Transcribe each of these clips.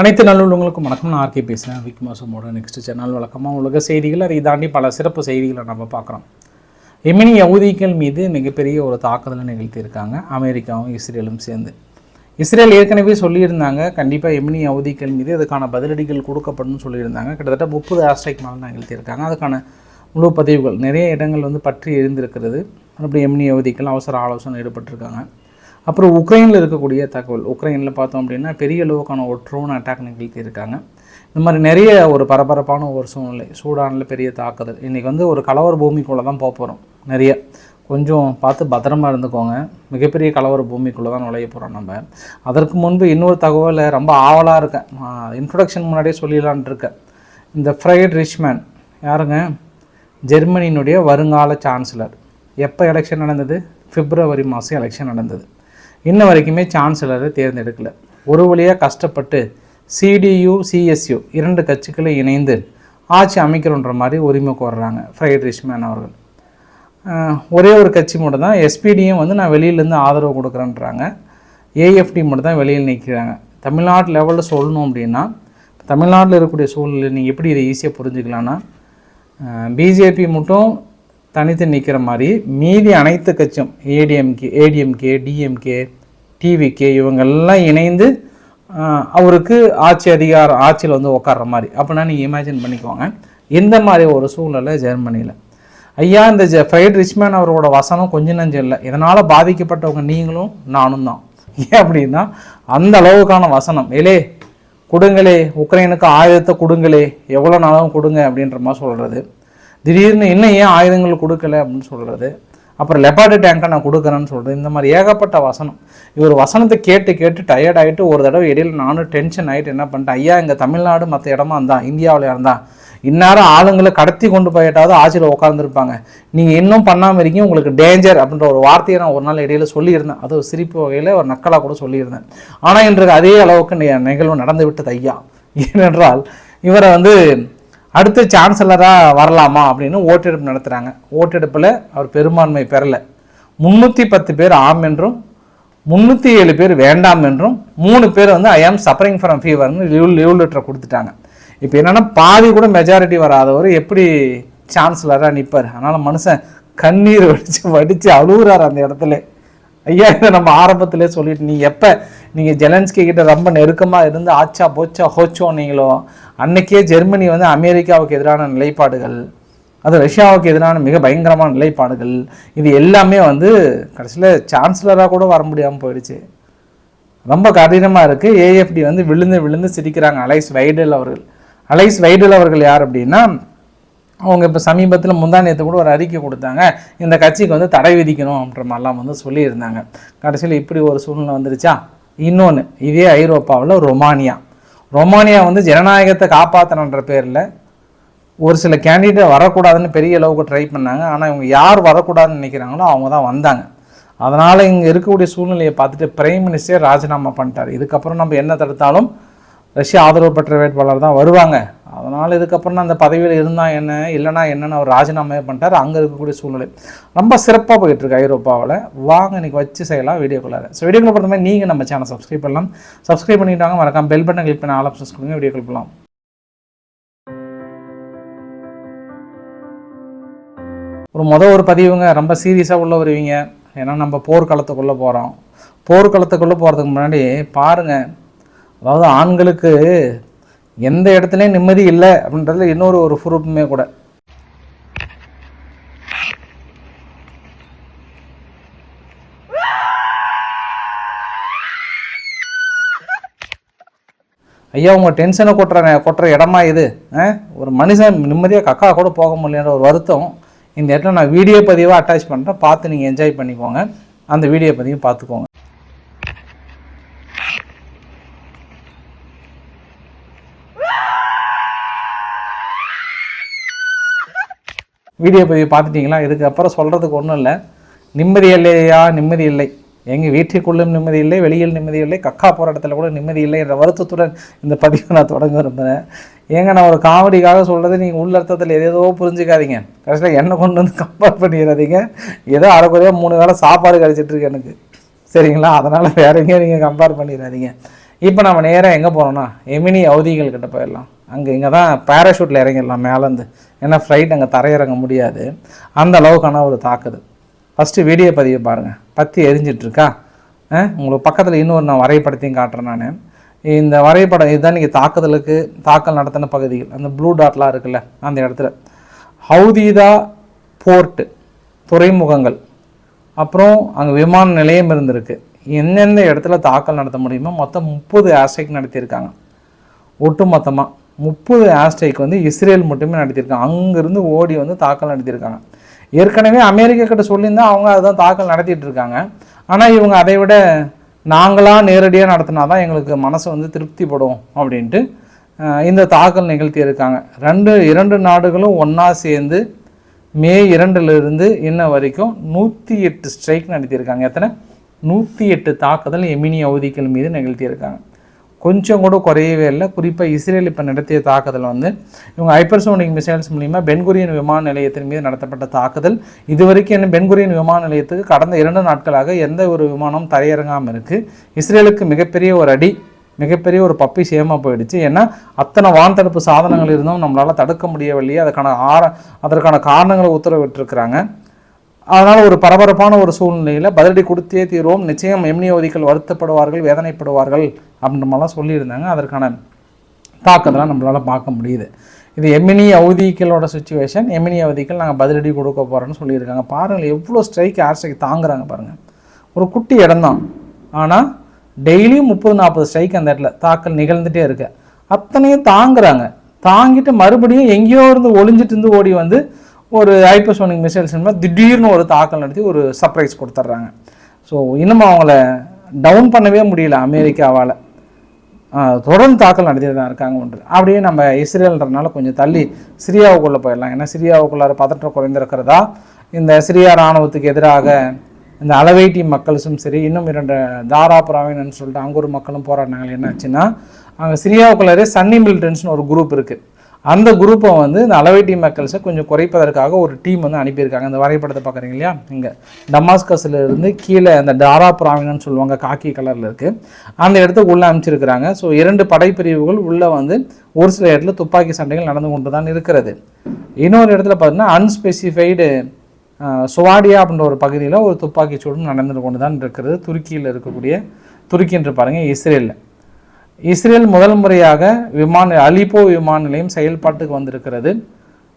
அனைத்து நல்லுள்ளவங்களுக்கும் வணக்கம். நான் ஆர்கே பேசுகிறேன் விக் மாசமோட நெக்ஸ்ட் சேனல் வழக்கமாக உலக செய்திகள் அதை தாண்டி பல சிறப்பு செய்திகளை நம்ம பார்க்குறோம். எமினி யகுதிகள் மீது மிகப்பெரிய ஒரு தாக்குதலை நிகழ்த்தியிருக்காங்க. அமெரிக்காவும் இஸ்ரேலும் சேர்ந்து. இஸ்ரேல் ஏற்கனவே சொல்லியிருந்தாங்க கண்டிப்பாக எமினி யகுதிகள் மீது அதுக்கான பதிலடிகள் கொடுக்கப்படும் சொல்லியிருந்தாங்க கிட்டத்தட்ட முப்பது ஆஸ்ட்ரைக் மேலே நிகழ்த்தியிருக்காங்க. அதுக்கான முழு பதிவுகள் நிறைய இடங்கள் வந்து பற்றி எழுந்திருக்கிறது. மறுபடியும் எமினி யகுதிகள் அவசர ஆலோசனை ஈடுபட்டிருக்காங்க. அப்புறம் உக்ரைனில் இருக்கக்கூடிய தகவல். உக்ரைனில் பார்த்தோம் அப்படின்னா பெரிய அளவுக்கான ஒரு ட்ரோன் அட்டாக் நிகழ்த்தியிருக்காங்க இந்த மாதிரி நிறைய ஒரு பரபரப்பான ஒரு சூழ்நிலை. சூடானில் பெரிய தாக்குதல். இன்றைக்கி வந்து ஒரு கலவர பூமிக்குள்ளே தான் போக போகிறோம் நிறைய. கொஞ்சம் பார்த்து பத்திரமா இருந்துக்கோங்க. மிகப்பெரிய கலவர பூமிக்குள்ளே தான் நுழைய போகிறோம் நம்ம. அதற்கு முன்பு இன்னொரு தகவலை ரொம்ப ஆவலாக இருக்கேன். இன்ட்ரொடக்ஷன் முன்னாடியே சொல்லிடலான்ட்டு இருக்கேன். இந்த ஃப்ரைட் ரிச்மேன் யாருங்க? ஜெர்மனியினுடைய வருங்கால சான்சலர் எப்போ எலெக்ஷன் நடந்தது? பிப்ரவரி மாதம் எலெக்ஷன் நடந்தது. இன்ன வரைக்குமே சான்சலரை தேர்ந்தெடுக்கல. ஒரு வழியாக கஷ்டப்பட்டு சிடியு சிஎஸ்யு இரண்டு கட்சிகளை இணைந்து ஆட்சி அமைக்கிறோன்ற மாதிரி உரிமை கோர்றாங்க ஃப்ரைட் ரிச்மேன் அவர்கள். ஒரே ஒரு கட்சி மட்டும் தான் எஸ்பிடியும் வந்து நான் வெளியிலேருந்து ஆதரவு கொடுக்குறேன்றாங்க. ஏஎஃப்டி மட்டும் தான் வெளியில் நிற்கிறாங்க தமிழ்நாட்டு லெவலில் சொல்லணும் அப்படின்னா தமிழ்நாட்டில் இருக்கக்கூடிய சூழ்நிலை நீங்கள் எப்படி இதை ஈஸியாக புரிஞ்சுக்கலான்னா பிஜேபி மட்டும் தனித்து நிற்கிற மாதிரி மீதி அனைத்து கட்சியும் ஏடிஎம்கே ஏடிஎம்கே டிஎம்கே டிவிகே இவங்கெல்லாம் இணைந்து அவருக்கு ஆட்சி அதிகாரம் ஆட்சியில் வந்து உட்கார்ற மாதிரி. அப்படின்னா நீங்கள் இமேஜின் பண்ணிக்கோங்க. இந்த மாதிரி ஒரு சூழ்நிலை ஜெர்மனியில். ஐயா இந்த ஜ ஃபைட் ரிச்மேன் அவரோட வசனம் கொஞ்சம் நஞ்சம் இல்லை. இதனால் பாதிக்கப்பட்டவங்க நீங்களும் நானும் தான். ஏன் அப்படின்னா அந்த அளவுக்கான வசனம். ஏலே கொடுங்களே உக்ரைனுக்கு ஆயுதத்தை கொடுங்களே எவ்வளோ நாளும் கொடுங்க அப்படின்ற மாதிரி சொல்கிறது திடீர்னு இன்னும் ஏன் ஆயுதங்கள் கொடுக்கல அப்படின்னு சொல்கிறது அப்புறம் லெப்பார்டு டேங்கை நான் கொடுக்குறேன்னு சொல்கிறது இந்த மாதிரி ஏகப்பட்ட வசனம். இவர் வசனத்தை கேட்டு கேட்டு டயர்ட் ஆகிட்டு ஒரு தடவை இடையில நானும் டென்ஷன் ஆகிட்டு என்ன பண்ணிட்டேன்? ஐயா இங்கே தமிழ்நாடு மற்ற இடமா இருந்தா? இந்தியாவில் இருந்தா? இந்நேரம் ஆளுங்களை கடத்தி கொண்டு போயிட்டாவது ஆட்சியில் உட்காந்துருப்பாங்க நீங்கள் இன்னும் பண்ணாமல் இருக்கீங்க உங்களுக்கு டேஞ்சர் அப்படின்ற ஒரு வார்த்தையை நான் ஒரு நாள் இடையில சொல்லியிருந்தேன். அது ஒரு சிரிப்பு வகையில் ஒரு நக்கலாக கூட சொல்லியிருந்தேன். ஆனால் இன்றைக்கு அதே அளவுக்கு நிகழ்வு நடந்து விட்டது ஐயா. ஏனென்றால் இவரை வந்து அடுத்த சான்சலராக வரலாமா அப்படின்னு ஓட்டெடுப்பு நடத்துகிறாங்க ஓட்டெடுப்பில் அவர் பெரும்பான்மை பெறலை. முந்நூற்றி பத்து பேர் ஆம் என்றும் முந்நூற்றி ஏழு பேர் வேண்டாம் என்றும் மூணு பேர் வந்து ஐ ஆம் சஃபரிங் ஃப்ரம் ஃபீவர்னு லீவ் லீவ் லெட்டரை கொடுத்துட்டாங்க. இப்போ என்னென்னா பாதி கூட மெஜாரிட்டி வராதவர் எப்படி சான்சலராக நிற்பார் அதனால் மனுஷன் கண்ணீர் வடித்து வடித்து அழுகுறாரு அந்த இடத்துல. ஐயா இதை நம்ம ஆரம்பத்திலே சொல்லிட்டு நீ எப்போ நீங்கள் ஜெலன்ஸ்கி கிட்ட ரொம்ப நெருக்கமாக இருந்து ஆச்சா போச்சா ஹோச்சோ அன்னைக்கே ஜெர்மனி வந்து அமெரிக்காவுக்கு எதிரான நிலைப்பாடுகள் அது ரஷ்யாவுக்கு எதிரான மிக பயங்கரமான நிலைப்பாடுகள் இது எல்லாமே வந்து கடைசியில் சான்சலராக கூட வர முடியாமல் போயிடுச்சு. ரொம்ப கடினமாக இருக்குது ஏஎஃப்டி வந்து விழுந்து விழுந்து சிரிக்கிறாங்க. அலைஸ் வைடல் அவர்கள். அலைஸ் வைடல் அவர்கள் யார் அப்படின்னா அவங்க இப்போ சமீபத்தில் முந்தானியத்தை கூட ஒரு அறிக்கை கொடுத்தாங்க. இந்த கட்சிக்கு வந்து தடை விதிக்கணும் அப்படின்ற மாதிரிலாம் வந்து சொல்லியிருந்தாங்க. கடைசியில் இப்படி ஒரு சூழ்நிலை வந்துருச்சா? இன்னொன்று இதே ஐரோப்பாவில் ரொமானியா. ரொமானியா வந்து ஜனநாயகத்தை காப்பாற்றணுன்ற பேரில் ஒரு சில கேண்டிடேட் வரக்கூடாதுன்னு பெரிய அளவுக்கு ட்ரை பண்ணாங்க. ஆனால் இவங்க யார் வரக்கூடாதுன்னு நினைக்கிறாங்களோ அவங்க தான் வந்தாங்க. அதனால் இங்கே இருக்கக்கூடிய சூழ்நிலையை பார்த்துட்டு பிரைம் மினிஸ்டர் ராஜினாமா பண்ணிட்டார். இதுக்கப்புறம் நம்ம என்ன தடுத்தாலும் ரஷ்யா ஆதரவு பெற்ற வேட்பாளர் தான் வருவாங்க. அதனால் இதுக்கப்புறம் அந்த பதவியில் இருந்தால் என்ன இல்லைனா என்னன்னு அவர் ராஜினாமா பண்ணிட்டார். அங்கே இருக்கக்கூடிய சூழ்நிலை. ரொம்ப சிறப்பாக போயிட்டு இருக்கு ஐரோப்பாவில். வாங்க இன்னைக்கு வச்சு செய்யலாம் வீடியோக்குள்ளார ஸோ வீடியோக்குள்ள பொறுத்த மாதிரி நீங்கள் நம்ம சேனல் சப்ஸ்கிரைப் பண்ணலாம். சப்ஸ்கிரைப் பண்ணிட்டாங்க மறக்காம பெல் பட்டன் கிளிக் பண்ண ஆல் ஆப்ஷன்ஸ் கொடுங்க வீடியோ போகலாம் ஒரு மொதல் ஒரு பதிவுங்க ரொம்ப சீரியஸாக உள்ள வருவீங்க ஏன்னா நம்ம போர்க்களத்துக்குள்ளே போகிறோம் போர்க்களத்துக்குள்ளே போகிறதுக்கு முன்னாடி பாருங்கள் அதாவது ஆண்களுக்கு எந்த இடத்துலையும் நிம்மதி இல்லை அப்படின்றதுல இன்னொரு ஒரு ப்ரூஃபுமே கூட. ஐயா உங்கள் டென்ஷனை கொட்டுற கொட்டுற இடமா இது? ஆ? ஒரு மனுஷன் நிம்மதியாக கக்கா கூட போக முடியலன்ற ஒரு வருத்தம். இந்த இடத்துல நான் வீடியோ பதிவாக அட்டாச் பண்ணுறேன் பார்த்து நீங்கள் என்ஜாய் பண்ணிக்கோங்க. அந்த வீடியோ பதிவும் பார்த்துக்கோங்க. வீடியோ பதிவு பார்த்துட்டிங்களா? இதுக்கப்புறம் சொல்கிறதுக்கு ஒன்றும் இல்லை. நிம்மதி இல்லையா? நிம்மதி இல்லை. எங்கள் வீட்டிற்குள்ளும் நிம்மதி இல்லை வெளியில் நிம்மதி இல்லை கக்கா போகிற இடத்துல கூட நிம்மதி இல்லை என்ற வருத்தத்துடன் இந்த பதிவை நான் தொடங்க விரும்புகிறேன் ஏங்க நான் ஒரு காமெடிக்காக சொல்கிறது நீங்கள் உள்ள அர்த்தத்தில் எதேதோ புரிஞ்சுக்காதீங்க. கடைசியில் என்ன கொண்டு வந்து கம்பேர் பண்ணிடாதீங்க ஏதோ அரைக்குறையாக மூணு வேளை சாப்பாடு கிடைச்சிட்டு எனக்கு. சரிங்களா? அதனால் வேற எங்கேயும் நீங்கள் கம்பேர் பண்ணிடாதீங்க இப்போ நம்ம நேராக எங்கே போகிறோம்னா எமினி அவதிகள் கிட்ட போயிடலாம். அங்கே இங்கே தான் பேராஷூட்டில் இறங்கிடலாம் மேலேருந்து ஏன்னா ஃப்ளைட் அங்கே தரையிறங்க முடியாது. அந்த அளவுக்கான ஒரு தாக்குது ஃபஸ்ட்டு வீடியோ பதிவு பாருங்கள் பற்றி எரிஞ்சிட்ருக்கா? உங்களுக்கு பக்கத்தில் இன்னொரு நான் வரைபடத்தையும் காட்டுறேன் நான். இந்த வரைபடம் இதுதான் நீங்கள் தாக்குதலுக்கு தாக்கல் நடத்தின பகுதிகள். அந்த ப்ளூ டாட்லாம் இருக்குல்ல அந்த இடத்துல. ஹவுதீதா போர்ட்டு துறைமுகங்கள். அப்புறம் அங்கே விமான நிலையம் இருந்திருக்கு. எந்தெந்த இடத்துல தாக்கல் நடத்த முடியுமோ மொத்தம் முப்பது ஆசைக்கு நடத்தியிருக்காங்க. ஒட்டு மொத்தமாக முப்பது ஆஸ்ட்ரைக் வந்து இஸ்ரேல் மட்டுமே நடத்தியிருக்காங்க. அங்கேருந்து ஓடி வந்து தாக்கல் நடத்தியிருக்காங்க. ஏற்கனவே அமெரிக்கா கிட்ட சொல்லியிருந்தால் அவங்க அதுதான் தாக்கல் நடத்திட்டு இருக்காங்க. ஆனால் இவங்க அதை விட நாங்களாக நேரடியாக நடத்தினா தான் எங்களுக்கு மனசு வந்து திருப்திப்படும் அப்படின்ட்டு இந்த தாக்கல் நிகழ்த்தியிருக்காங்க ரெண்டு இரண்டு நாடுகளும் ஒன்றா சேர்ந்து மே இரண்டுலேருந்து இன்ன வரைக்கும் நூற்றி எட்டு ஸ்ட்ரைக் நடத்தியிருக்காங்க. எத்தனை? நூற்றி எட்டு தாக்குதல் எமினி அவதிகள் மீது நிகழ்த்தியிருக்காங்க. கொஞ்சம் கூட குறையவே இல்லை. குறிப்பாக இஸ்ரேல் இப்போ நடத்திய தாக்குதல் வந்து இவங்க ஹைப்பர்சோனிக் மிசைல்ஸ் மூலிமா பென்குரியன் விமான நிலையத்தின் மீது நடத்தப்பட்ட தாக்குதல். இதுவரைக்கும் என்ன பென்குரியன் விமான நிலையத்துக்கு கடந்த இரண்டு நாட்களாக எந்த ஒரு விமானம் தரையிறங்காமல் இருக்குது இஸ்ரேலுக்கு மிகப்பெரிய ஒரு அடி மிகப்பெரிய ஒரு பப்பி சேமா போயிடுச்சு. ஏன்னா அத்தனை வான் தடுப்பு சாதனங்கள் இருந்தும் நம்மளால் தடுக்க முடியவில்லையே. அதுக்கான ஆர அதற்கான காரணங்களை உத்தரவிட்டிருக்கிறாங்க. அதனால் ஒரு பரபரப்பான ஒரு சூழ்நிலையில் பதிலடி கொடுத்தே தீர்வோம். நிச்சயம் எம்னியோதிகள் வருத்தப்படுவார்கள் வேதனைப்படுவார்கள் அப்படின்ற மாதிரிலாம் சொல்லியிருந்தாங்க. அதற்கான தாக்கத்தெல்லாம் நம்மளால் பார்க்க முடியுது. இது எமினி அவதிகளோட சுச்சுவேஷன் எமினி அவதிகள் நாங்கள் பதிலடி கொடுக்க போகிறோன்னு சொல்லியிருக்காங்க. பாருங்கள் எவ்வளோ ஸ்ட்ரைக் ஏர் ஸ்ட்ரைக் தாங்குறாங்க பாருங்கள் ஒரு குட்டி இடம்தான் ஆனால் டெய்லியும் முப்பது நாற்பது ஸ்ட்ரைக் அந்த இடத்துல தாக்கல் நிகழ்ந்துட்டே இருக்கு. அத்தனையும் தாங்குறாங்க. தாங்கிட்டு மறுபடியும் எங்கேயோ இருந்து ஒளிஞ்சிட்டு இருந்து ஓடி வந்து ஒரு ஹைப்பர்சோனிக் மிசைல்ஸ் திடீர்னு ஒரு தாக்கல் நடத்தி ஒரு சர்ப்ரைஸ் கொடுத்துட்றாங்க. ஸோ இன்னும் அவங்கள டவுன் பண்ணவே முடியல அமெரிக்காவால். தொடர்ந்து தாக்கல் நடத்திட்டு தான் இருக்காங்க ஒன்று. அப்படியே நம்ம இஸ்ரேல்ன்றனால கொஞ்சம் தள்ளி சிரியாவுக்குள்ளே போயிடலாம். ஏன்னா சிரியாவுக்குள்ளார பதற்றம் குறைந்திருக்கிறதா? இந்த சிரியா இராணுவத்துக்கு எதிராக இந்த அளவைட்டி மக்கள்ஸும் சரி இன்னும் இரண்டு தாரா பிராவினன்னு சொல்லிட்டு அங்கே ஒரு மக்களும் போராடினாங்க என்னாச்சுன்னா அங்கே சிரியாவுக்குள்ளாரே சன்னி மில்டன்ஸ்னு ஒரு குரூப் இருக்குது அந்த குரூப்பை வந்து இந்த அளவைட்டி மக்கள்ஸை கொஞ்சம் குறைப்பதற்காக ஒரு டீம் வந்து அனுப்பியிருக்காங்க. இந்த வரைபடத்தை பார்க்குறீங்க இல்லையா? இங்கே டமாஸ்கஸில் இருந்து கீழே அந்த டாரா பிராவினன்னு சொல்லுவாங்க காக்கி கலரில் இருக்குது அந்த இடத்துக்கு உள்ளே அனுப்பிச்சிருக்கிறாங்க. ஸோ இரண்டு படைப்பிரிவுகள் உள்ளே வந்து ஒரு சில இடத்துல துப்பாக்கி சண்டைகள் நடந்து கொண்டு தான் இருக்கிறது. இன்னொரு இடத்துல பார்த்தீங்கன்னா அன்ஸ்பெசிஃபைடு சுவாடியா அப்படின்ற ஒரு பகுதியில் ஒரு துப்பாக்கி சூடும் நடந்து கொண்டு தான் இருக்கிறது. துருக்கியில் இருக்கக்கூடிய துருக்கின்று பாருங்கள் இஸ்ரேலில். இஸ்ரேல் முதல் முறையாக விமான அலிப்போ விமான நிலையம் செயல்பாட்டுக்கு வந்திருக்கிறது.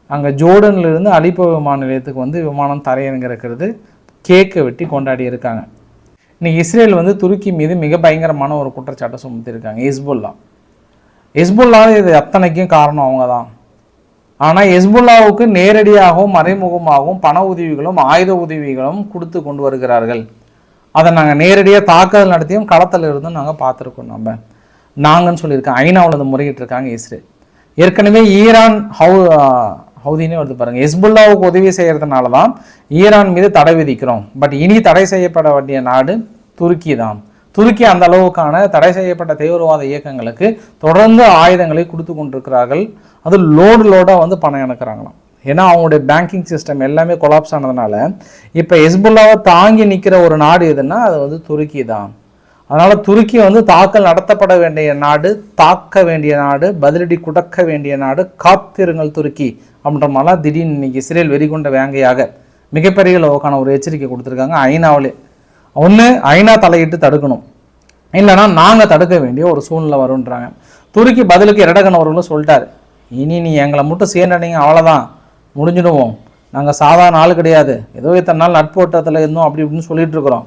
அங்கே ஜோர்டன்ல இருந்து அலிப்போ விமான நிலையத்துக்கு வந்து விமானம் தரையிறங்கிறது இருக்கிறது கேக்கை வெட்டி கொண்டாடி இருக்காங்க இன்னைக்கு இஸ்ரேல் வந்து துருக்கி மீது மிக பயங்கரமான ஒரு குற்றச்சாட்டை சுமத்திருக்காங்க ஹிஸ்புல்லா. ஹிஸ்புல்லா இது அத்தனைக்கும் காரணம் அவங்க தான் ஆனால் ஹிஸ்புல்லாவுக்கு நேரடியாகவும் மறைமுகமாகவும் பண உதவிகளும் ஆயுத உதவிகளும் கொடுத்து கொண்டு வருகிறார்கள். அதை நாங்கள் நேரடியாக தாக்குதல் நடத்தியும் களத்தில் இருந்தும் நாங்கள் பார்த்துருக்கோம் நம்ம. நாங்கன்னு சொல்லியிருக்கேன் ஐநாவில் வந்து முறையிட்டு இருக்காங்க இஸ்ரேல். ஏற்கனவே ஈரான் ஹவு ஹவுதினே வருது பாருங்கள் ஹெஸ்புல்லாவுக்கு உதவி செய்கிறதுனால தான் ஈரான் மீது தடை விதிக்கிறோம். பட் இனி தடை செய்யப்பட வேண்டிய நாடு துருக்கி தான் துருக்கி அந்த அளவுக்கான தடை செய்யப்பட்ட தீவிரவாத இயக்கங்களுக்கு தொடர்ந்து ஆயுதங்களை கொடுத்து கொண்டிருக்கிறார்கள். அது லோடு லோடாக வந்து பணம் இணக்கிறாங்களாம். ஏன்னா அவங்களுடைய பேங்கிங் சிஸ்டம் எல்லாமே கொலாப்ஸ் ஆனதுனால இப்போ ஹெஸ்புல்லாவை தாங்கி நிற்கிற ஒரு நாடு எதுன்னா அது வந்து துருக்கி தான் அதனால் துருக்கி வந்து தாக்கல் நடத்தப்பட வேண்டிய நாடு தாக்க வேண்டிய நாடு பதிலடி குடக்க வேண்டிய நாடு காத்திருங்கள் துருக்கி அப்படின்ற மாதிரிலாம் திடீர்னு இன்றைக்கி இஸ்ரேல் வெறிகொண்ட வேங்கையாக மிகப்பெரிய அளவுக்கான ஒரு எச்சரிக்கை கொடுத்துருக்காங்க. ஐநாவிலே. ஒன்று ஐநா தலையிட்டு தடுக்கணும். இல்லைன்னா நாங்கள் தடுக்க வேண்டிய ஒரு சூழ்நிலை வரும்ன்றாங்க. துருக்கி பதிலுக்கு இரடகன் அவர்களும் சொல்லிட்டார். இனி நீ எங்களை மட்டும் சேர்ந்தீங்க அவ்வளோதான் முடிஞ்சிடுவோம். நாங்கள் சாதாரண ஆள் கிடையாது. ஏதோ இத்தனை நாள் நட்போட்டத்தில் இருந்தோம் அப்படி இப்படின்னு சொல்லிட்டு இருக்கிறோம்.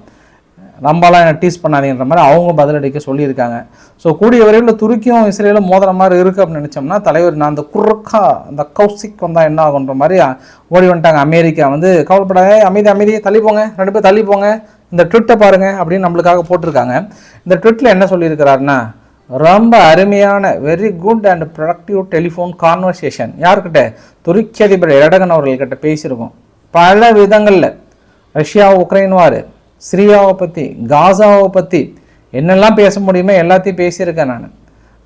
நம்மளாம் என்ன டீஸ் பண்ணாதீங்கன்ற மாதிரி அவங்க பதிலடிக்க சொல்லியிருக்காங்க. ஸோ கூடிய விரைவில் துருக்கியும் இஸ்ரேலும் மோதிர மாதிரி இருக்குது அப்படின்னு நினச்சோம்னா தலைவர் நான் அந்த குறுக்கா அந்த கௌசிக் வந்தால் என்ன ஆகுன்ற மாதிரி ஓடி வந்துட்டாங்க. அமெரிக்கா வந்து கவலைப்படாத அமைதி அமைதியை தள்ளி போங்க ரெண்டு பேர் தள்ளி போங்க. இந்த ட்விட்டை பாருங்கள் அப்படின்னு நம்மளுக்காக போட்டிருக்காங்க. இந்த ட்விட்டில் என்ன சொல்லியிருக்கிறாருன்னா ரொம்ப அருமையான very good and productive telephone conversation யார்கிட்ட? துருக்கி அதிபர் எரடகன் அவர்கள்கிட்ட பேசியிருக்கோம். பல விதங்களில். Russia Ukraine war. சிரியாவை பற்றி காசாவை பற்றி என்னெல்லாம் பேச முடியுமோ எல்லாத்தையும் பேசியிருக்கேன் நான்.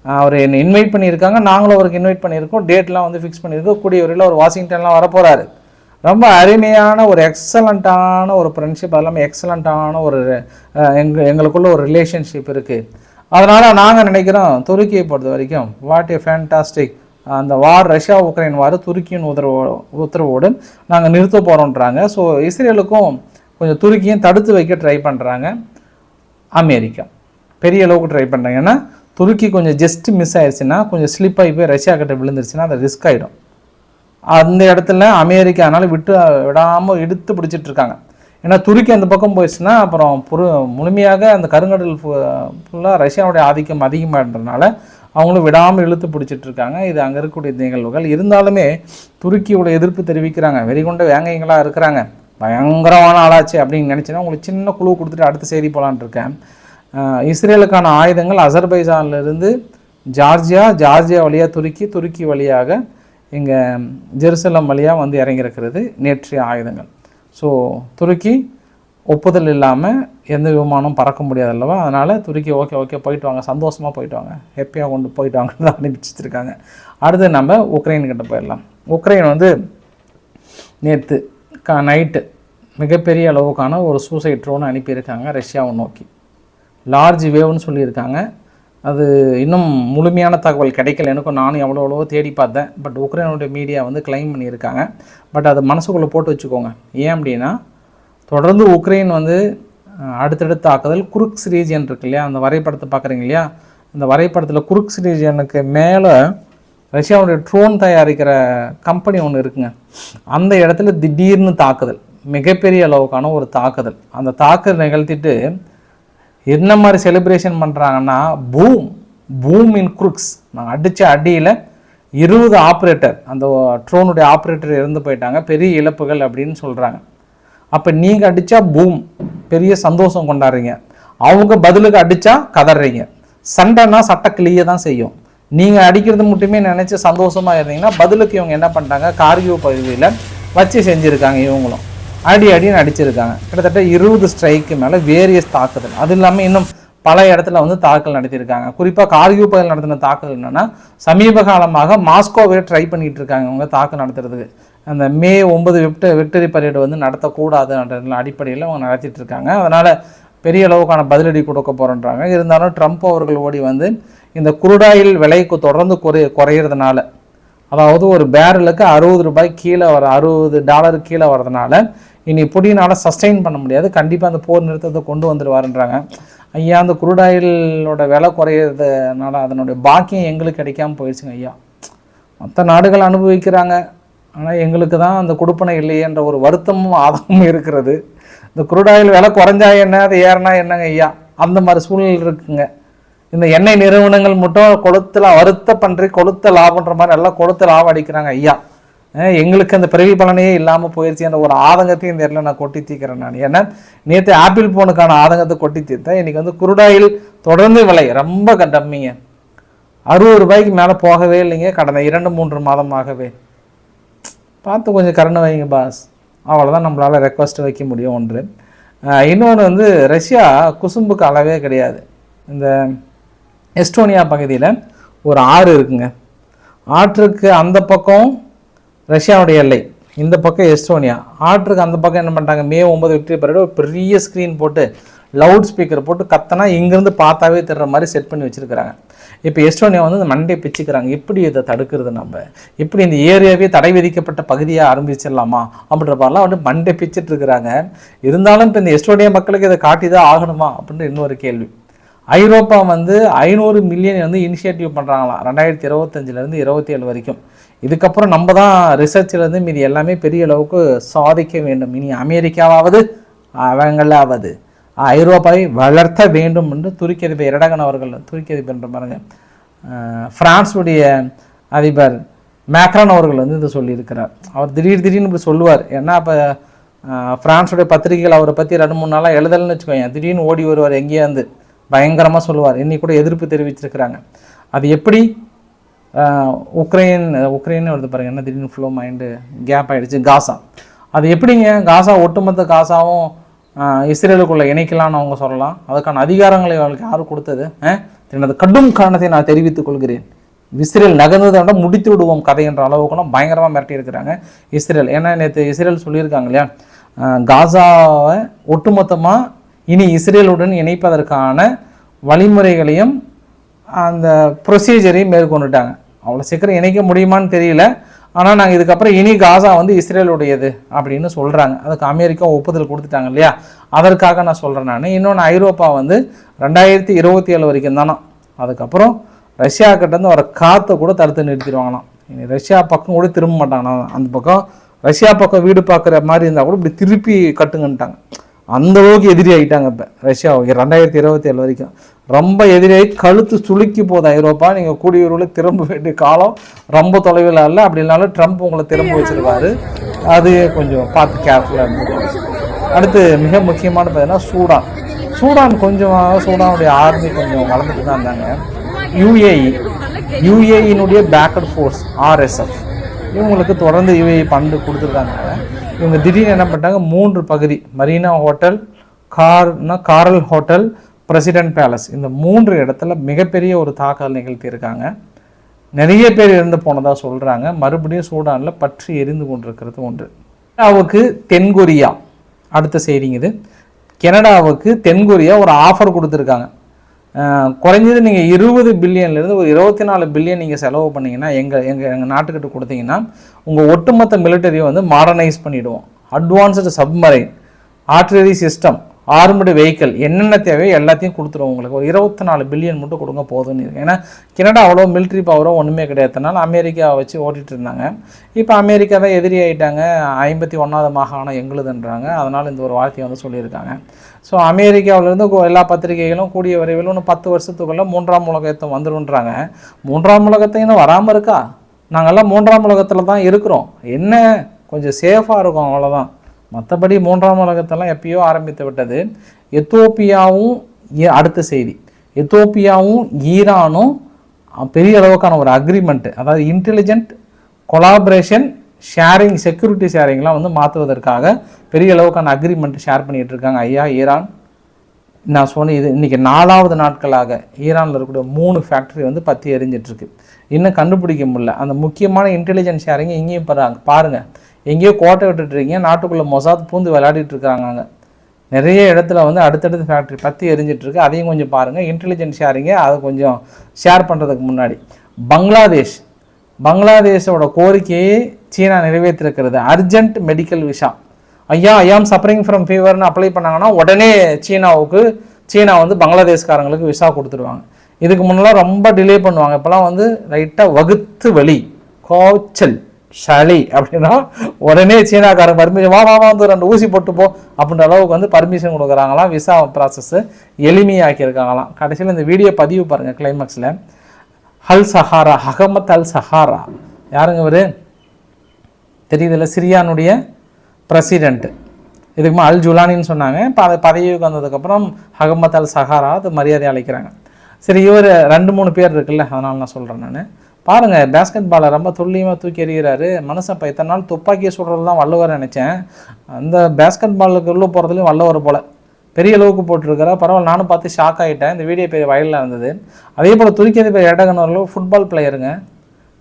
அவர் என்னை இன்வைட் பண்ணியிருக்காங்க. நாங்களும் அவருக்கு இன்வைட் பண்ணியிருக்கோம். டேட்லாம் வந்து ஃபிக்ஸ் பண்ணியிருக்கோம். கூடிய வரையில் அவர் வாஷிங்டன்லாம் வரப்போகிறாரு ரொம்ப அருமையான ஒரு எக்ஸலண்ட்டான ஒரு ஃப்ரெண்ட்ஷிப் அது இல்லாமல் எக்ஸலண்ட்டான ஒரு எங்கள் எங்களுக்குள்ள ஒரு ரிலேஷன்ஷிப் இருக்குது அதனால் நாங்கள் நினைக்கிறோம் துருக்கியை பொறுத்த வரைக்கும் வாட் ஏ ஃபேண்டாஸ்டிக் அந்த வார் ரஷ்யா உக்ரைன் வார் துருக்கியின் உத்தரவோ உத்தரவோடு நாங்கள் நிறுத்த போகிறோன்றாங்க ஸோ இஸ்ரேலுக்கும் கொஞ்சம் துருக்கியும் தடுத்து வைக்க ட்ரை பண்ணுறாங்க அமெரிக்கா. பெரிய அளவுக்கு ட்ரை பண்ணுறாங்க ஏன்னா துருக்கி கொஞ்சம் ஜஸ்ட் மிஸ் ஆயிடுச்சுன்னா கொஞ்சம் ஸ்லிப் ஆகி போய் ரஷ்யா கிட்ட விழுந்துருச்சுன்னா அது ரிஸ்க் ஆகிடும் அந்த இடத்துல அமெரிக்கானால விட்டு விடாமல் இழுத்து பிடிச்சிட்டு இருக்காங்க. ஏன்னா துருக்கி அந்த பக்கம் போயிடுச்சுன்னா அப்புறம் புரு முழுமையாக அந்த கருங்கடல் ஃபுல்லாக ரஷ்யாவுடைய ஆதிக்கம் அதிகமாகன்றதுனால அவங்களும் விடாமல் இழுத்து பிடிச்சிட்டு இருக்காங்க. இது அங்கே இருக்கக்கூடிய நிகழ்வுகள். இருந்தாலுமே துருக்கியோட எதிர்ப்பு தெரிவிக்கிறாங்க. வெறிகொண்ட வேங்கைங்களாக இருக்கிறாங்க. பயங்கரமான ஆளாச்சு அப்படின்னு நினச்சினா உங்களுக்கு சின்ன குழு கொடுத்துட்டு அடுத்த செய்தி போகலான் இருக்கேன். இஸ்ரேலுக்கான ஆயுதங்கள் அசர்பைஜான்லேருந்து ஜார்ஜியா ஜார்ஜியா வழியாக துருக்கி துருக்கி வழியாக இங்கே ஜெருசலம் வழியாக வந்து இறங்கியிருக்கிறது. நேற்றைய ஆயுதங்கள். ஸோ துருக்கி ஒப்புதல் இல்லாமல் எந்த விமானம் பறக்க முடியாது அல்லவா? அதனால் துருக்கி ஓகே ஓகே போயிட்டு வாங்க சந்தோஷமாக போயிட்டு வாங்க. ஹெப்பியாக கொண்டு போயிட்டு வாங்கன்னு தான் அனுப்பி வச்சுருக்காங்க அடுத்து நம்ம உக்ரைன் கிட்ட போயிடலாம். உக்ரைன் வந்து நேற்று கா நைட்டு மிகப்பெரிய அளவுக்கான ஒரு சூசைட் ட்ரோன் அனுப்பியிருக்காங்க ரஷ்யாவை நோக்கி. லார்ஜ் வேவ்னு சொல்லியிருக்காங்க. அது இன்னும் முழுமையான தகவல் கிடைக்கல. எனக்கும் நானும் எவ்வளோ எவ்வளவோ தேடி பார்த்தேன். பட் உக்ரைனுடைய மீடியா வந்து கிளைம் பண்ணியிருக்காங்க. பட் அது மனசுக்குள்ளே போட்டு வச்சுக்கோங்க. ஏன் அப்படின்னா தொடர்ந்து உக்ரைன் வந்து அடுத்தடுத்த தாக்குதல் குருக்ஸ் ரீஜியன் இருக்கு இல்லையா? அந்த வரைபடத்தை பார்க்குறீங்க இல்லையா? இந்த வரைபடத்தில் குருக்ஸ் ரீஜியனுக்கு மேலே ரஷ்யாவுடைய ட்ரோன் தயாரிக்கிற கம்பெனி ஒன்று இருக்குங்க. அந்த இடத்துல திடீர்னு தாக்குதல் மிகப்பெரிய அளவுக்கான ஒரு தாக்குதல். அந்த தாக்குதல் நிகழ்த்திட்டு என்ன மாதிரி செலிப்ரேஷன் பண்ணுறாங்கன்னா பூம் பூம் இன் குருக்ஸ் நாங்கள் அடித்த அடியில் இருபது ஆப்ரேட்டர் அந்த ட்ரோனுடைய ஆப்ரேட்டர் இறந்து போயிட்டாங்க. பெரிய இழப்புகள் அப்படின்னு சொல்கிறாங்க அப்போ நீங்கள் அடித்தா பூம் பெரிய சந்தோஷம் கொண்டாடுறீங்க. அவங்க பதிலுக்கு அடித்தா கதறீங்க. சண்டைனா சட்டை கிளிய தான் செய்யும். நீங்கள் அடிக்கிறது மட்டுமே நினச்சி சந்தோஷமாக இருந்தீங்கன்னா பதிலுக்கு இவங்க என்ன பண்ணிட்டாங்க? கார்கியோ பகுதியில் வச்சு செஞ்சுருக்காங்க இவங்களும். அடி அடின்னு அடிச்சிருக்காங்க. கிட்டத்தட்ட இருபது ஸ்ட்ரைக்கு மேலே வேரியஸ் தாக்குதல். அது இல்லாமல் இன்னும் பல இடத்துல வந்து தாக்குதல் நடத்தியிருக்காங்க. குறிப்பாக கார்கியூ பகுதியில் நடத்தின தாக்குதல் என்னென்னா சமீப காலமாக மாஸ்கோவை ட்ரை பண்ணிகிட்டு இருக்காங்க இவங்க தாக்கு நடத்துறதுக்கு. அந்த மே ஒன்பது விக்ட விக்டரி பரேடு வந்து நடத்தக்கூடாதுன்ற அடிப்படையில் அவங்க நடத்திட்டு இருக்காங்க. அதனால் பெரிய அளவுக்கான பதிலடி கொடுக்க போகிறோன்றாங்க இருந்தாலும் ட்ரம்ப் அவர்கள் ஓடி வந்து இந்த குருடாயில் விலை தொடர்ந்து குறை குறையிறதுனால அதாவது ஒரு பேரலுக்கு அறுபது ரூபாய் கீழே வர அறுபது டாலர் கீழே வரதுனால இனி புடினால் சஸ்டெயின் பண்ண முடியாது. கண்டிப்பாக அந்த போர் நிறுத்தத்தை கொண்டு வந்துடுவாருன்றாங்க ஐயா அந்த குருடாயிலோட விலை குறையிறதுனால அதனுடைய பாக்கியம் எங்களுக்கு கிடைக்காம போயிடுச்சுங்க ஐயா. மற்ற நாடுகள் அனுபவிக்கிறாங்க. ஆனால் எங்களுக்கு தான் அந்த கொடுப்பனை இல்லையேன்ற ஒரு வருத்தமும் ஆதமும் இருக்கிறது. இந்த குருடாயில் விலை குறைஞ்சா என்ன அது ஏறினா என்னங்க ஐயா? அந்த மாதிரி சூழ்நிலை இருக்குங்க. இந்த எண்ணெய் நிறுவனங்கள் மட்டும் கொளுத்துல வருத்த பன்றி கொளுத்த லாபம்ன்ற மாதிரி நல்லா கொளுத்த லாபம் அடிக்கிறாங்க ஐயா. எங்களுக்கு அந்த பிறவி பலனையே இல்லாமல் போயிடுச்சு என்ற ஒரு ஆதங்கத்தையும் இந்த இடத்துல நான் கொட்டி தீக்கிறேன் நான். ஏன்னா நேற்று ஆப்பிள் ஃபோனுக்கான ஆதங்கத்தை கொட்டி தீர்த்தேன். இன்னைக்கு வந்து குருடாயில் தொடர்ந்து விலை ரொம்ப கம்மிங்க. அறுபது ரூபாய்க்கு மேலே போகவே இல்லைங்க. கடந்த இரண்டு மூன்று மாதமாகவே. பார்த்து கொஞ்சம் கருணை வைங்க பாஸ். அவ்வளோதான் நம்மளால் ரெக்வஸ்ட் வைக்க முடியும் ஒன்று. இன்னொன்று வந்து ரஷ்யா குசும்புக்கு அளவே கிடையாது. இந்த எஸ்டோனியா பகுதியில் ஒரு ஆறு இருக்குங்க. ஆற்றுக்கு அந்த பக்கம் ரஷ்யாவுடைய எல்லை இந்த பக்கம் எஸ்டோனியா. ஆற்றுக்கு அந்த பக்கம் என்ன பண்ணிட்டாங்க? மே ஒன்பது விக்டரி பரேடு ஒரு பெரிய ஸ்க்ரீன் போட்டு லவுட் ஸ்பீக்கர் போட்டு கத்தனா இங்கேருந்து பார்த்தாவே தர்ற மாதிரி செட் பண்ணி வச்சுருக்கிறாங்க. இப்போ எஸ்டோனியா வந்து இந்த மண்டே பிச்சுக்கிறாங்க. எப்படி இதை தடுக்கிறது நம்ம? எப்படி இந்த ஏரியாவே தடை விதிக்கப்பட்ட பகுதியாக ஆரம்பிச்சிடலாமா? அப்படின்ற மாதிரிலாம் வந்து மண்டே பிச்சுட்டு இருக்கிறாங்க. இருந்தாலும் இப்போ இந்த எஸ்டோனியா மக்களுக்கு இதை காட்டி தான் ஆகணுமா? அப்படின்ற இன்னொரு கேள்வி. ஐரோப்பா வந்து ஐநூறு மில்லியன் வந்து இனிஷியேட்டிவ் பண்ணுறாங்களாம் ரெண்டாயிரத்தி இருபத்தஞ்சிலேருந்து இருபத்தி ஏழு வரைக்கும். இதுக்கப்புறம் நம்ம தான் ரிசர்ச்லேருந்து மீதி எல்லாமே பெரிய அளவுக்கு சாதிக்க வேண்டும். இனி அமெரிக்காவாவது அவங்களாவது. ஐரோப்பாவை வளர்த்த வேண்டும் என்று துருக்கி அதிபர் இரடகன் அவர்கள் துருக்கி அதிபர் பாருங்க. ஃப்ரான்ஸுடைய அதிபர் மேக்ரான் அவர்கள் வந்து இதை சொல்லியிருக்கிறார். அவர் திடீர் திடீர்னு இப்படி சொல்லுவார். ஏன்னா அப்போ ஃப்ரான்ஸுடைய பத்திரிகைகள் அவரை பற்றி ரெண்டு மூணு நாளாக எழுதலன்னு வச்சுக்கோங்க திடீர்னு ஓடி வருவார் எங்கேயாந்து பயங்கரமாக சொல்லுவார். இன்னைக்கு கூட எதிர்ப்பு தெரிவிச்சிருக்கிறாங்க. அது எப்படி? உக்ரைன் உக்ரைன் வருது பாருங்கள் என்ன திடீர்னு ஃப்ளோ மைண்டு கேப் ஆகிடுச்சு காசா. அது எப்படிங்க? காசா ஒட்டுமொத்த காசாவும் இஸ்ரேலுக்குள்ளே இணைக்கலாம்னு அவங்க சொல்லலாம். அதுக்கான அதிகாரங்களை அவங்களுக்கு யார் கொடுத்தது? எனது கடும் காரணத்தை நான் தெரிவித்துக் கொள்கிறேன். இஸ்ரேல் நகர்ந்ததை விட முடித்து விடுவோம் கதை என்ற அளவுக்குலாம் பயங்கரமாக மிரட்டி இருக்கிறாங்க இஸ்ரேல். ஏன்னா நேற்று இஸ்ரேல் சொல்லியிருக்காங்க இல்லையா? காசாவை ஒட்டுமொத்தமாக இனி இஸ்ரேலுடன் இணைப்பதற்கான வழிமுறைகளையும் அந்த ப்ரொசீஜரையும் மேற்கொண்டுட்டாங்க. அவ்வளோ சீக்கிரம் இணைக்க முடியுமான்னு தெரியல. ஆனால் நாங்கள் இதுக்கப்புறம் இனி காசா வந்து இஸ்ரேலுடையது அப்படின்னு சொல்கிறாங்க அதுக்கு அமெரிக்கா ஒப்புதல் கொடுத்துட்டாங்க இல்லையா? அதற்காக நான் சொல்கிறேன் நான். இன்னொன்று ஐரோப்பா வந்து ரெண்டாயிரத்தி இருபத்தி ஏழு வரைக்கும் தானே? அதுக்கப்புறம் ரஷ்யா கிட்டேருந்து வர காற்றை கூட தடுத்து நிறுத்திடுவாங்களாம். இனி ரஷ்யா பக்கம் கூட திரும்ப மாட்டாங்கண்ணா அந்த பக்கம் ரஷ்யா பக்கம் வீடு பார்க்குற மாதிரி இருந்தால் கூட இப்படி திருப்பி கட்டுங்கன்ட்டாங்க. அந்த அளவுக்கு எதிரி ஆகிட்டாங்க இப்போ. ரஷ்யா ரெண்டாயிரத்தி இருபத்தி ஏழு வரைக்கும். ரொம்ப எதிரியாகி கழுத்து சுளுக்கி போதும் ஐரோப்பா. நீங்கள் கூடியூரில் திரும்ப வேண்டிய காலம் ரொம்ப தொலைவில் இல்லை அப்படி இல்லைனாலும் ட்ரம்ப் உங்களை திரும்ப வச்சுருவார் அது கொஞ்சம் பார்த்து கேர்ஃபுல்லாக இருந்துக்கணும் அடுத்து மிக முக்கியமான பார்த்தீங்கன்னா சூடான். சூடான் கொஞ்சம் சூடானுடைய ஆர்மி கொஞ்சம் வளர்ந்துட்டு தான் இருந்தாங்க. யுஏஇ யுஏஇனுடைய பேக்கட் ஃபோர்ஸ் ஆர்எஸ்எஃப் இவங்களுக்கு தொடர்ந்து இவை பண்டு கொடுத்துருக்காங்க. இவங்க திடீர்னு என்ன பண்ணிட்டாங்க? மூன்று பகுதி. மரீனா ஹோட்டல் கார்னா காரல் ஹோட்டல் பிரசிடென்ட் பேலஸ் இந்த மூன்று இடத்துல மிகப்பெரிய ஒரு தாக்கல் நிகழ்த்தியிருக்காங்க. நிறைய பேர் இறந்து போனதாக சொல்கிறாங்க மறுபடியும் சூடானில் பற்றி எரிந்து கொண்டிருக்கிறது ஒன்று. கனடாவுக்கு தென்கொரியா. அடுத்த செய்திங்க இது. கனடாவுக்கு தென்கொரியா ஒரு ஆஃபர் கொடுத்துருக்காங்க. குறைஞ்சது நீங்கள் இருபது பில்லியன்லேருந்து ஒரு இருபத்தி நாலு பில்லியன் நீங்கள் செலவு பண்ணிங்கன்னா எங்கள் எங்கள் எங்கள் நாட்டுக்கிட்ட கொடுத்தீங்கன்னா உங்கள் ஒட்டுமொத்த மிலிட்டரியை வந்து மாடர்னைஸ் பண்ணிவிடுவோம் advanced submarine artillery system armoured vehicle என்னென்ன தேவையோ எல்லாத்தையும் கொடுத்துருவோம் உங்களுக்கு. ஒரு இருபத்தி நாலு பில்லியன் மட்டும் கொடுங்க போதும்னு இருக்கு. ஏன்னா கனடா அவ்வளோ மிலிட்ரி பவரோ ஒன்றுமே கிடையாதுனால அமெரிக்காவை வச்சு ஓட்டிகிட்டு இருந்தாங்க. இப்போ அமெரிக்கா தான் எதிரி ஆயிட்டாங்க. ஐம்பத்தி ஒன்றாவது மாகாணம் எங்களுதுன்றாங்க. அதனால் இந்த ஒரு வார்த்தையை வந்து சொல்லியிருக்காங்க. ஸோ அமெரிக்காவிலேருந்து எல்லா பத்திரிகைகளும் கூடிய விரைவில் இன்னும் பத்து வருஷத்துக்குள்ளே மூன்றாம் உலகத்தை வந்துருன்றாங்க. மூன்றாம் உலகத்தை இன்னும் வராமல் இருக்கா? நாங்கள்லாம் மூன்றாம் உலகத்தில் தான் இருக்கிறோம். என்ன? கொஞ்சம் சேஃபாக இருக்கும் அவ்வளோதான் மற்றபடி மூன்றாம் உலகத்தெல்லாம் எப்பயோ ஆரம்பித்து விட்டது. எத்தோப்பியாவும் ஏ- அடுத்த செய்தி. எத்தோப்பியாவும் ஈரானும் பெரிய அளவுக்கான ஒரு அக்ரிமெண்ட்டு அதாவது இன்டெலிஜென்ட் கொலாபரேஷன் ஷேரிங் செக்யூரிட்டி ஷேரிங்லாம் வந்து மாற்றுவதற்காக பெரிய அளவுக்கான அக்ரிமெண்ட் ஷேர் பண்ணிகிட்டு இருக்காங்க. ஐயா ஈரான். நான் சொன்ன இது இன்றைக்கி நாலாவது நாட்களாக ஈரானில் இருக்கக்கூடிய மூணு ஃபேக்ட்ரி வந்து பற்றி எரிஞ்சிட்ருக்கு இன்னும் கண்டுபிடிக்க முடியல. அந்த முக்கியமான இன்டெலிஜென்ஸ் ஷேரிங்கை இங்கேயும் பாருங்க. பாருங்கள் எங்கேயோ கோட்டை விட்டுட்டு இருக்கீங்க நாட்டுக்குள்ளே மொசாத் பூந்து விளையாடிட்டு இருக்காங்க நிறைய இடத்துல வந்து அடுத்தடுத்து ஃபேக்ட்ரி பற்றி எரிஞ்சிட்ருக்கு அதையும் கொஞ்சம் பாருங்கள் இன்டெலிஜென்ஸ் ஷேரிங்க அதை கொஞ்சம் ஷேர் பண்ணுறதுக்கு முன்னாடி. பங்களாதேஷ். பங்களாதேஷோட கோரிக்கையை சீனா நிறைவேற்றிருக்கிறது. அர்ஜென்ட் மெடிக்கல் விஷா ஐயா ஐயாம் சஃபரிங் ஃப்ரம் ஃபீவர்னு அப்ளை பண்ணாங்கன்னா உடனே சீனாவுக்கு சீனா வந்து பங்களாதேஷ்காரங்களுக்கு விசா கொடுத்துருவாங்க இதுக்கு முன்னெல்லாம் ரொம்ப டிலே பண்ணுவாங்க. இப்போலாம் வந்து லைட்டாக வகுத்து வலி. கோச்சல் சளி அப்படின்னா உடனே சீனாக்காரன் பர்மிஷன் வா வா வா வந்து ரெண்டு ஊசி போட்டு போ அப்படின்ற அளவுக்கு வந்து பர்மிஷன் கொடுக்குறாங்களாம். விசா ப்ராசஸ் எளிமையாக்கியிருக்காங்களாம். கடைசியில் இந்த வீடியோ பதிவு பாருங்கள் கிளைமேக்ஸில் ஹல் சஹாரா அகமத் அல் சஹாரா. யாருங்க இவர்? தெரியுதுல்ல சிரியானுடைய பிரசிடெண்ட்டு இதுக்கு அல் ஜுலானின்னு சொன்னாங்க. இப்போ அது பதவிக்கு வந்ததுக்கப்புறம் அகமத் அல் சஹாரா அது மரியாதை அழைக்கிறாங்க சரி இவர் ரெண்டு மூணு பேர் இருக்குல்ல அதனால் நான் சொல்கிறேன் நான். பாருங்கள் பேஸ்கெட் பாலை ரொம்ப துல்லியமாக தூக்கி எறிகிறாரு. மனுஷன் இப்போ இத்தனை நாள் துப்பாக்கியை சுடுறது தான் வள்ளுவர் நினச்சேன். அந்த பேஸ்கெட் பாலுக்கு உள்ளே போகிறதுலையும் வள்ளுவர் போல். பெரிய அளவுக்கு போட்டிருக்காரா பரவாயில்ல நானும் பார்த்து ஷாக் ஆகிட்டேன் இந்த வீடியோ பெரிய வயலில் இருந்தது. அதே போல் துருக்கி அதிபர் எடகன் ஃபுட்பால் பிளேயருங்க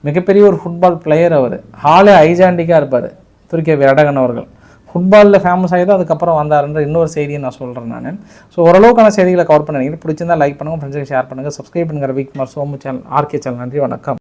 மிகப்பெரிய ஒரு ஃபுட்பால் பிளேயர் அவர். ஹாலே ஐஜாண்டிக்காக இருப்பார் துருக்கி அதிபர் எடகன் அவர்கள். ஃபுட்பாலில் ஃபேமஸ் ஆகிதான் அதுக்கப்புறம் வந்தாருன்ற இன்னொரு செய்தியை நான் சொல்கிறேன் நான். ஸோ ஓரளவுக்கான செய்திகளை கவர் பண்ணி பிடிச்சிருந்தா லைக் பண்ணுங்கள் ஃப்ரெண்ட்ஸுக்கு ஷேர் பண்ணுங்கள் சப்ஸ்கிரைப் பண்ணுங்கள் வீக் மார் சோமு சேனல் ஆர்கே சேனல் நன்றி வணக்கம்.